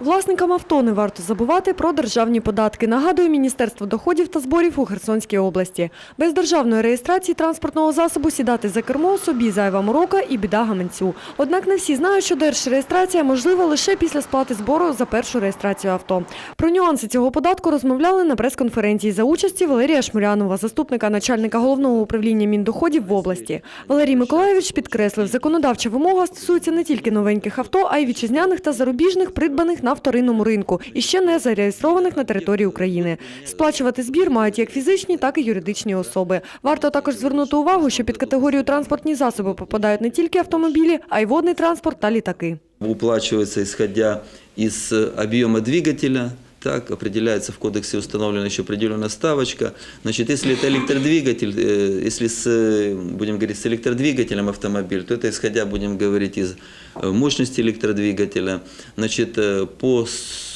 Власникам авто не варто забувати про державні податки, нагадує Міністерство доходів та зборів у Херсонській області. Без державної реєстрації транспортного засобу сідати за кермо собі зайва морока і біда гаманцю. Однак не всі знають, що держреєстрація можлива лише після сплати збору за першу реєстрацію авто. Про нюанси цього податку розмовляли на прес-конференції за участі Валерія Шмурянова, заступника начальника головного управління Міндоходів в області. Валерій Миколаєвич підкреслив, законодавча вимога стосується не тільки новеньких авто, а й вітчизняних та зарубіжних, придбаних на вторинному ринку і ще не зареєстрованих на території України. Сплачувати збір мають як фізичні, так і юридичні особи. Варто також звернути увагу, що під категорію транспортні засоби попадають не тільки автомобілі, а й водний транспорт та літаки. Уплачується, ісходя із об'єму двигателя, так, определяется в кодексе установлена еще определенная ставочка. Значит, если это электродвигатель, э, если с, э, будем говорить с электродвигателем автомобиль, то это исходя, будем говорить, из э, мощности электродвигателя. Значит, по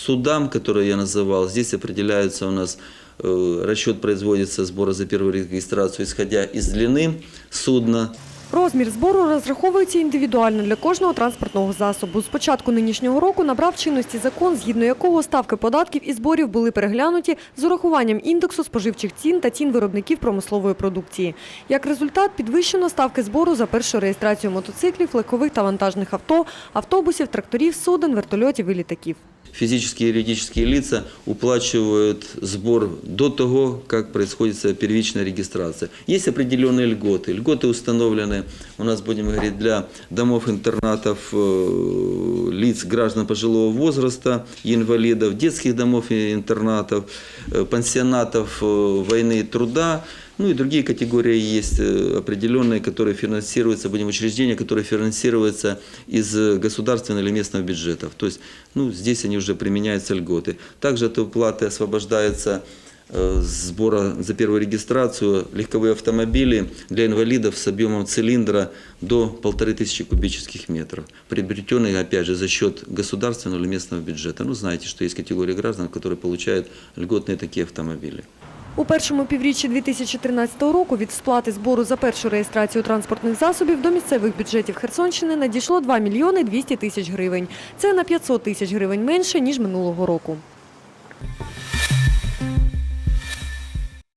судам, которые я называл, здесь определяются у нас расчет производится сбора за первую регистрацию, исходя из длины судна, Розмір збору розраховується індивідуально для кожного транспортного засобу. З початку нинішнього року набрав чинності закон, згідно якого ставки податків і зборів були переглянуті з урахуванням індексу споживчих цін та цін виробників промислової продукції. Як результат, підвищено ставки збору за першу реєстрацію мотоциклів, легкових та вантажних авто, автобусів, тракторів, суден, вертольотів і літаків Физические и юридические лица уплачивают сбор до того, как происходит первичная регистрация. Есть определенные льготы. Льготы установлены у нас, будем говорить, для домов-интернатов э, лиц граждан пожилого возраста, и инвалидов, детских домов и интернатов, э, пансионатов э, войны и труда, ну и другие категории есть э, определенные, которые финансируются, будем учреждения, которые финансируются из э, государственного или местного бюджетов. То есть, ну, здесь они уже применяются льготы. Также от уплаты освобождается э, сбора за первую регистрацию легковые автомобили для инвалидов с объемом цилиндра до полторы тысячи кубических метров, приобретенные, опять же, за счет государственного или местного бюджета. Ну, знаете, что есть категории граждан, которые получают льготные такие автомобили. У першому півріччі 2013 року від сплати збору за першу реєстрацію транспортних засобів до місцевих бюджетів Херсонщини надійшло 2 мільйони 200 тисяч гривень. Це на 500 тисяч гривень менше, ніж минулого року.